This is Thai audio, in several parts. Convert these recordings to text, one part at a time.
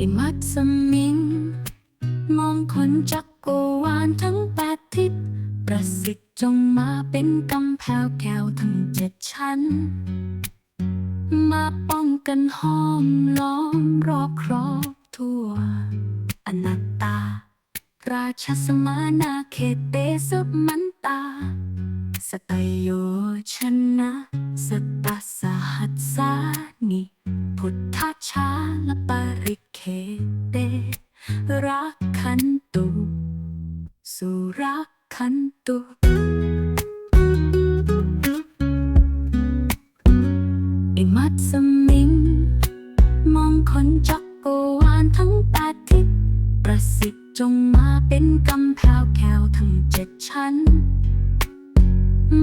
อิมัดสมิง มองคนจักโกวาลทั้งแปดทิศ ประสิทธิ์จงมาเป็นกำแพวแก้วทั้งเจ็ดชั้น มาป้องกันห้อมล้อมรอบครอบทั่ว อนัตตา ราชสมานาเขตเตสุมันตา สตโยชนะสตสหัสสานิ พุทธชาลปริ รักขันตุสุรักขันตุอิมัดสมิง มองคนจักโกวาลทั้งแปดทิศประสิทธิ์จงมาเป็นกำแพวแก้วทั้งเจ็ดชั้น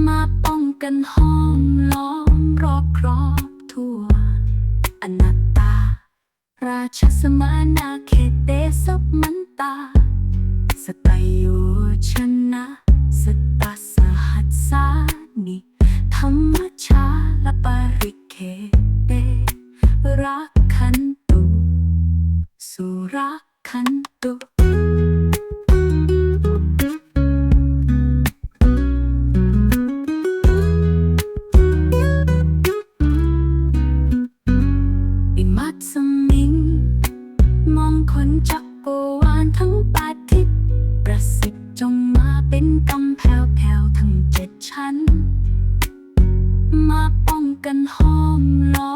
มาป้องกันห้อมล้อม รักขันตุสุรักขันตุอิมัดสมิง มองคนจักโกวาลทั้งปดทิศประสิทธิ์จงมาเป็นกำแพวแผวทั้งเจ็ดชั้น มาป้องกันห้อมล้อม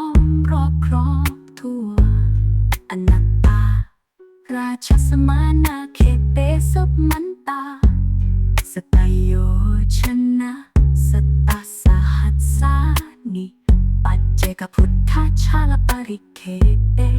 ราชสมานาเขตเ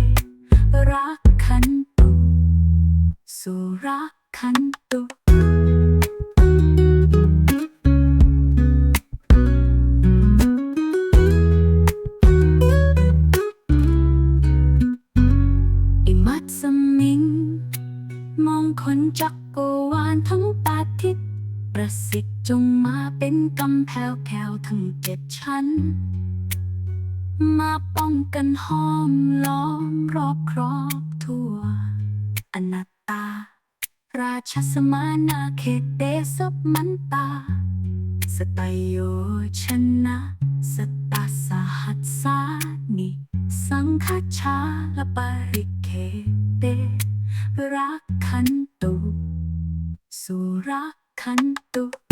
มัดสมิง มองคนจักโกวาลทั้งแปดทิศประสิทธิ์จงมาเป็นกำแพวแก้วทั้งเจ็ดชั้น มาป้องกันห้อมล้อมรอบครอบทั่ว อนัตตา ราชสมานาเขตเตสมันตา สตโยชนะ สตตสหัสสานิ สังฆชาลปริ รักขันตุสุรักขันตุ